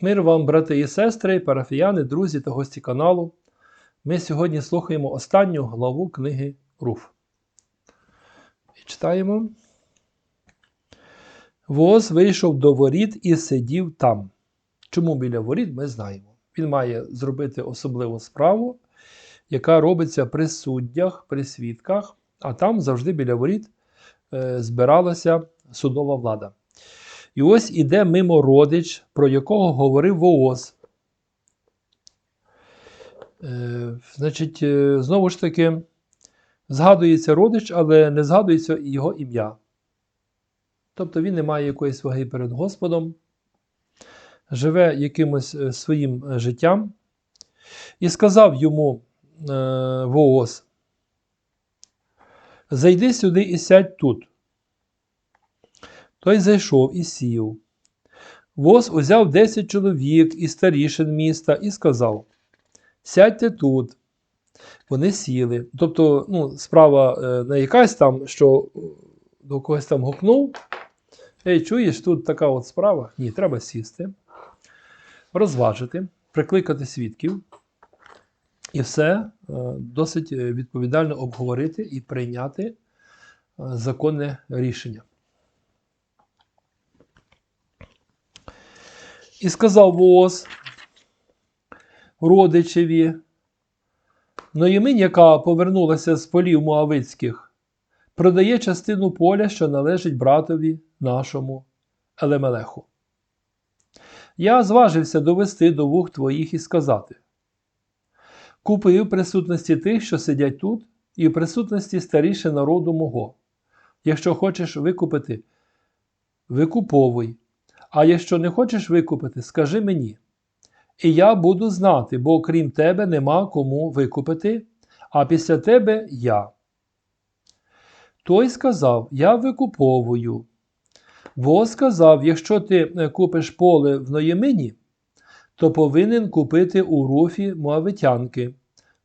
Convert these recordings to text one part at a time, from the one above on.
Мир вам, брати і сестри, парафіяни, друзі та гості каналу. Ми сьогодні слухаємо останню главу книги Руф. І читаємо. Воз вийшов до воріт і сидів там. Чому біля воріт, ми знаємо. Він має зробити особливу справу, яка робиться при суддях, при свідках, а там завжди біля воріт е, збиралася судова влада. І ось іде мимо родич, про якого говорив Вооз. Е, значить, е, знову ж таки, згадується родич, але не згадується його ім'я. Тобто він не має якоїсь ваги перед Господом, живе якимось е, своїм е, життям. І сказав йому е, Вооз: Зайди сюди і сядь тут. Той зайшов і сів. Воз узяв десять чоловік із старішин міста і сказав: Сядьте тут. Вони сіли. Тобто, ну, справа е, не якась там, що до когось там гукнув. Ей, чуєш, тут така от справа. Ні, треба сісти, розважити, прикликати свідків. І все е, досить відповідально обговорити і прийняти е, законне рішення. І сказав Вооз родичеві, Ноєминь, яка повернулася з полів Моавицьких, продає частину поля, що належить братові нашому Елемелеху. Я зважився довести до вух твоїх і сказати: Купи в присутності тих, що сидять тут, і в присутності старіше народу мого. Якщо хочеш викупити, викуповуй. А якщо не хочеш викупити, скажи мені. І я буду знати, бо крім тебе нема кому викупити, а після тебе я. Той сказав: Я викуповую. Бо сказав: якщо ти е, купиш поле в Ноємині, то повинен купити у руфі Моавитянки,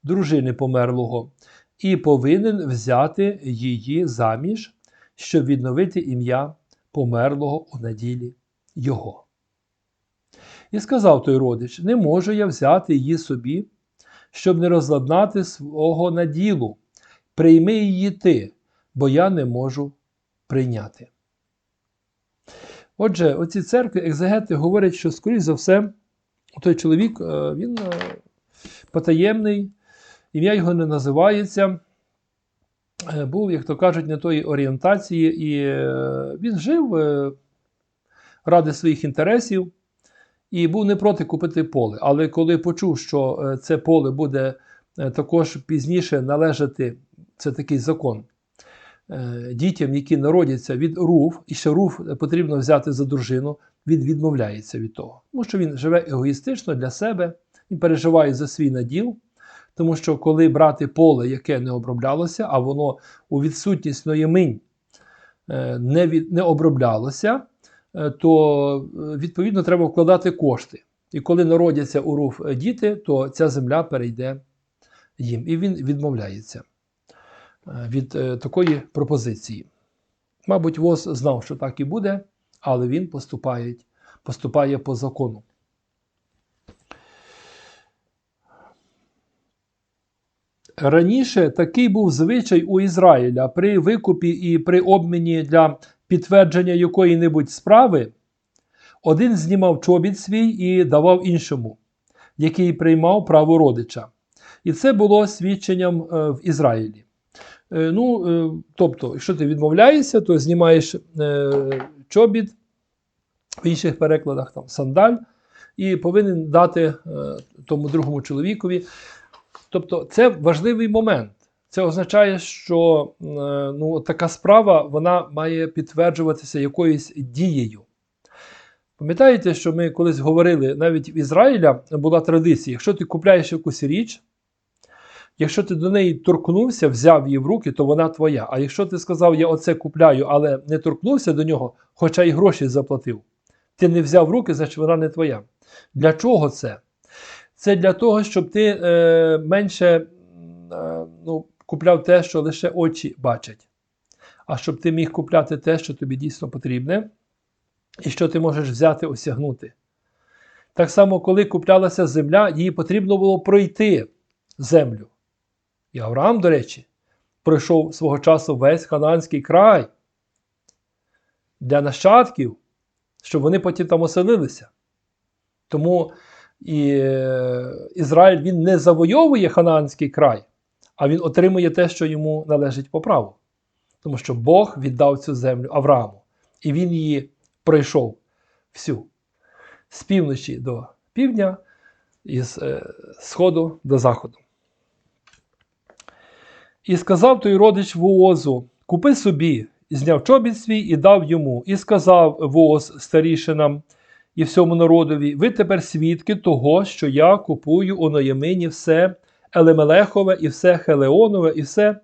дружини померлого, і повинен взяти її заміж, щоб відновити ім'я померлого у наділі його. І сказав той родич: Не можу я взяти її собі, щоб не розладнати свого наділу. Прийми її ти, бо я не можу прийняти. Отже, оці церкви, екзегети говорять, що, скоріш за все, той чоловік е, він е, потаємний, ім'я його не називається. Е, був, як то кажуть, не тої орієнтації, і він жив ради своїх інтересів і був не проти купити поле. Але коли почув, що е, це поле буде е, також пізніше належати, це такий закон, е, дітям, які народяться від руф, і ще руф потрібно взяти за дружину, він відмовляється від того. Тому що він живе егоїстично для себе, він переживає за свій наділ. Тому що коли брати поле, яке не оброблялося, а воно у відсутність ноєминь не від, не оброблялося, то е, відповідно треба вкладати кошти. І коли народяться у руф е, діти, то ця земля перейде їм. І він відмовляється від такої пропозиції. Мабуть, ВОЗ знав, що так і буде, але він поступає, поступає по закону. Раніше такий був звичай у Ізраїля при викупі і при обміні для підтвердження якої-небудь справи, один знімав чобіт свій і давав іншому, який приймав право родича. І це було свідченням е, в Ізраїлі. Е, ну, е, Тобто, якщо ти відмовляєшся, то знімаєш чобіт, в інших перекладах там сандаль, і повинен дати тому другому чоловікові. Тобто, це важливий момент. Це означає, що е, ну, така справа вона має підтверджуватися якоюсь дією. Пам'ятаєте, що ми колись говорили, навіть в Ізраїля була традиція: якщо ти купляєш якусь річ, якщо ти до неї торкнувся, взяв її в руки, то вона твоя. А якщо ти сказав, я оце купляю, але не торкнувся до нього, хоча й гроші заплатив, ти не взяв в руки, значить вона не твоя. Для чого це? Це для того, щоб ти е, менше. Е, ну, купляв те, що лише очі бачать. А щоб ти міг купляти те, що тобі дійсно потрібне, і що ти можеш взяти, осягнути. Так само, коли куплялася земля, їй потрібно було пройти землю. І Авраам, до речі, пройшов свого часу весь Хананський край для нащадків, щоб вони потім там оселилися. Тому і е, Ізраїль він не завойовує Хананський край, а він отримує те, що йому належить по праву. Тому що Бог віддав цю землю Аврааму, і він її пройшов всю з півночі до півдня і з е, сходу до заходу. І сказав той родич Воозу: Купи собі, і зняв чобіт свій і дав йому. І сказав Вооз старішинам і всьому народові: Ви тепер свідки того, що я купую у Ноємині все Елемелехове, і все Хелеонове, і все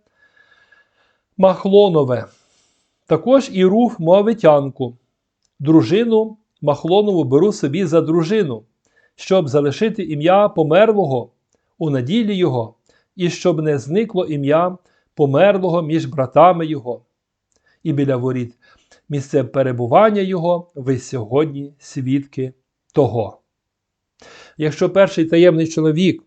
Махлонове. Також і руф Моавитянку, дружину Махлонову беру собі за дружину, щоб залишити ім'я померлого у наділі його, і щоб не зникло ім'я померлого між братами його, і біля воріт місце перебування його, ви сьогодні свідки того. Якщо перший таємний чоловік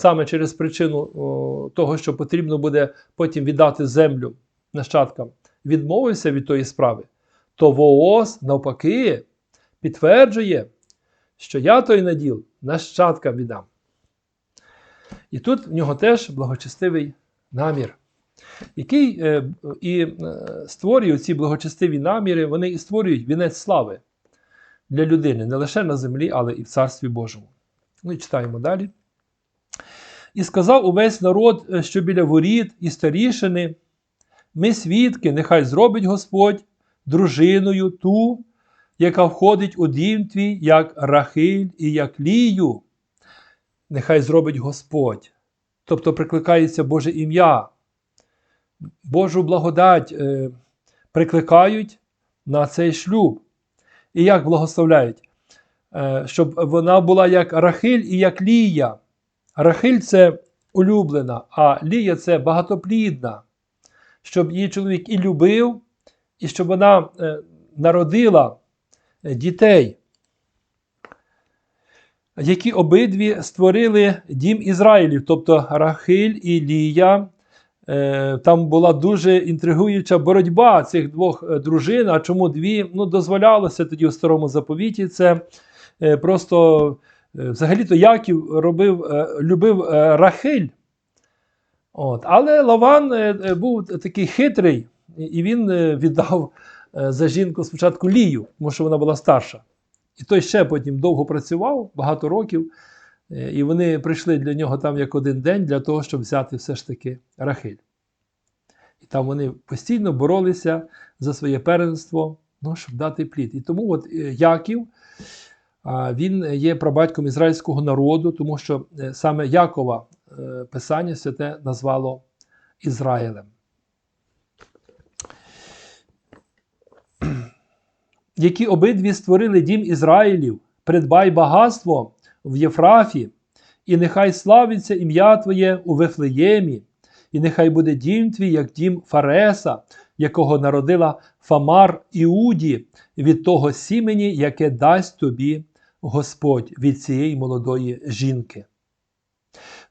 саме через причину о, того, що потрібно буде потім віддати землю нащадкам, відмовився від тої справи, то Вооз, навпаки, підтверджує, що я той наділ нащадкам віддам. І тут в нього теж благочестивий намір, який е, і е, створює ці благочестиві наміри, вони і створюють вінець слави для людини не лише на землі, але і в Царстві Божому. Ну і читаємо далі. І сказав увесь народ, е, що біля воріт і старішини, ми свідки, нехай зробить Господь дружиною ту, яка входить у дім твій, як Рахиль і як Лію. Нехай зробить Господь. Тобто прикликається Боже ім'я. Божу благодать е, прикликають на цей шлюб. І як благословляють? Е, щоб вона була як Рахиль і як Лія. Рахиль це улюблена, а Лія це багатоплідна, щоб її чоловік і любив, і щоб вона е, народила е, дітей, які обидві створили дім Ізраїлів, тобто Рахиль і Лія. Е, Там була дуже інтригуюча боротьба цих двох дружин. А чому дві? Ну, дозволялося тоді у старому заповіті. Це просто взагалі-то Яків робив, е, любив е, Рахиль. От. Але Лаван е, е, був такий хитрий, і- він е, віддав е, за жінку спочатку Лію, тому що вона була старша. І той ще потім довго працював, багато років. Е, І вони прийшли для нього там як один день для того, щоб взяти все ж таки Рахиль. І там вони постійно боролися за своє первенство, ну, щоб дати плід. І тому от е, Яків, він є прабатьком ізраїльського народу, тому що е, саме Якова е, Писання святе назвало Ізраїлем. Які обидві створили дім Ізраїлів, придбай багатство в Єфрафі, і нехай славиться ім'я Твоє у Вифлеємі, і нехай буде дім твій, як дім Фареса, якого народила Фамар Іуді, від того сімені, яке дасть тобі Господь від цієї молодої жінки.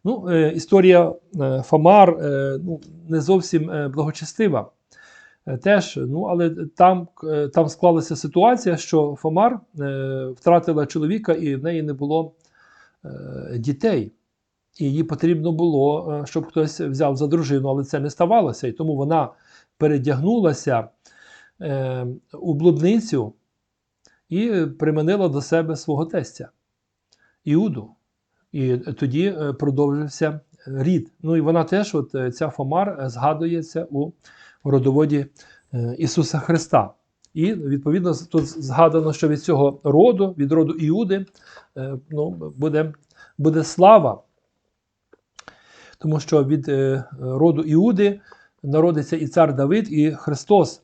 Ну, е, Історія е, Фамар е, ну, не зовсім благочестива. Теж, ну, але там, там склалася ситуація, що Фомар втратила чоловіка і в неї не було дітей. І їй потрібно було, щоб хтось взяв за дружину, але це не ставалося. І тому вона передягнулася у блудницю і приманила до себе свого тестя Іуду. І тоді е, продовжився рід. Ну і вона теж, от е, ця Фомар, е, згадується у родоводі е, Ісуса Христа. І відповідно тут згадано, що від цього роду, від роду Іуди, е, ну, буде, буде слава. Тому що від е, роду Іуди народиться і цар Давид, і Христос.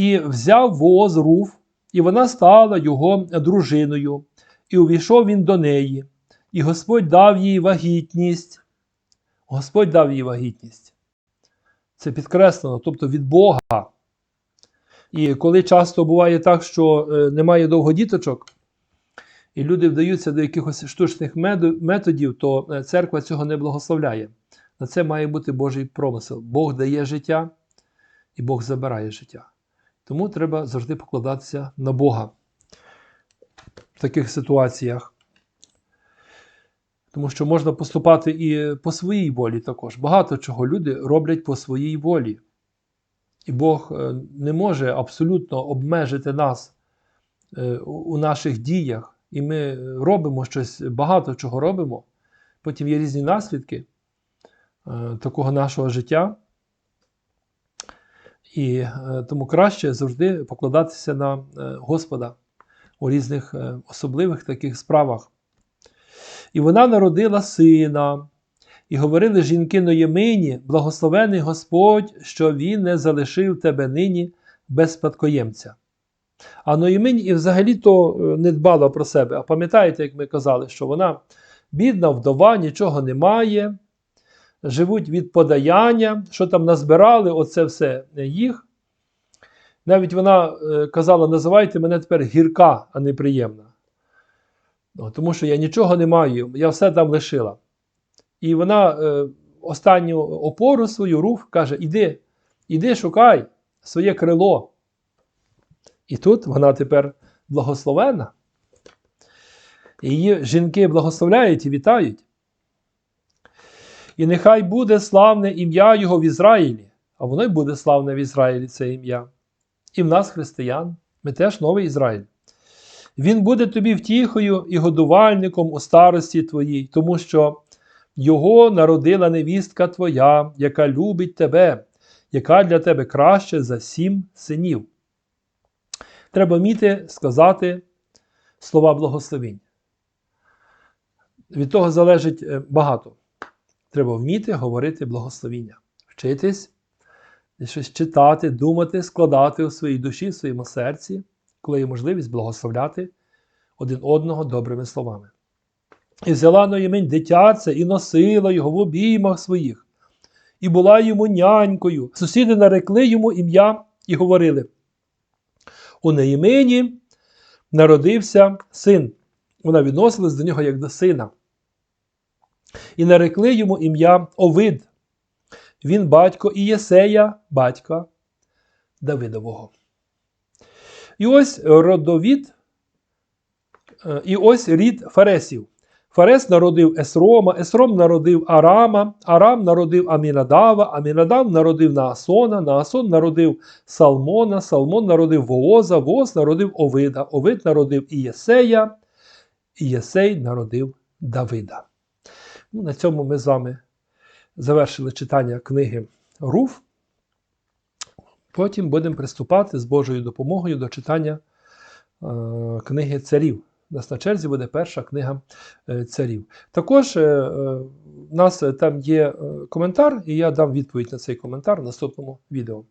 І взяв воз Руф, і вона стала його дружиною, і увійшов він до неї, і Господь дав їй вагітність. Господь дав їй вагітність. Це підкреслено, тобто від Бога. І коли часто буває так, що е, немає довго діточок, і люди вдаються до якихось штучних методів, то е, церква цього не благословляє. На це має бути Божий промисел. Бог дає життя і Бог забирає життя. Тому треба завжди покладатися на Бога в таких ситуаціях. Тому що можна поступати і по своїй волі також. Багато чого люди роблять по своїй волі. І Бог е, не може абсолютно обмежити нас е, у наших діях. І ми робимо щось, багато чого робимо. Потім є різні наслідки е, такого нашого життя. І е, тому краще завжди покладатися на е, Господа у різних е, особливих таких справах. І вона народила сина, і говорили жінки Ноємині, благословений Господь, що Він не залишив тебе нині без спадкоємця. А Ноєминь і взагалі-то е, не дбала про себе. А пам'ятаєте, як ми казали, що вона бідна, вдова, нічого не має, живуть від подаяння, що там назбирали, оце все їх. Навіть вона е, казала: називайте мене тепер гірка, а не приємна. Ну, Тому що я нічого не маю, я все там лишила. І вона е, останню опору свою рух каже: Іди, іди, шукай своє крило. І тут вона тепер благословена. Її жінки благословляють і вітають. І нехай буде славне ім'я Його в Ізраїлі, а воно й буде славне в Ізраїлі це ім'я. І в нас, християн, ми теж новий Ізраїль. Він буде тобі втіхою і годувальником у старості твоїй, тому що його народила невістка твоя, яка любить тебе, яка для тебе краще за сім синів. Треба вміти сказати слова благословінь. Від того залежить е, багато. Треба вміти говорити благословіння, вчитись, щось читати, думати, складати у своїй душі, в своєму серці, коли є можливість благословляти один одного добрими словами. І взяла Ноємень дитяце і носила його в обіймах своїх, і була йому нянькою. Сусіди нарекли йому ім'я і говорили: у Неємині народився син. Вона відносилась до нього як до сина. І нарекли йому ім'я Овид. Він батько Ієсея, батька Давидового. І ось родовід, е, і ось рід Фаресів. Фарес народив Есрома, Есром народив Арама, Арам народив Амінадава, Амінадав народив Наасона, Наасон народив Салмона, Салмон народив Вооза, Вооз народив Овида, Овид народив Ієсея, Ієсей народив Давида. Ну, на цьому ми з вами завершили читання книги Руф. Потім будемо приступати з Божою допомогою до читання е, книги царів. У нас на черзі буде перша книга е, царів. Також е, е, у нас там є е, коментар, і я дам відповідь на цей коментар в наступному відео.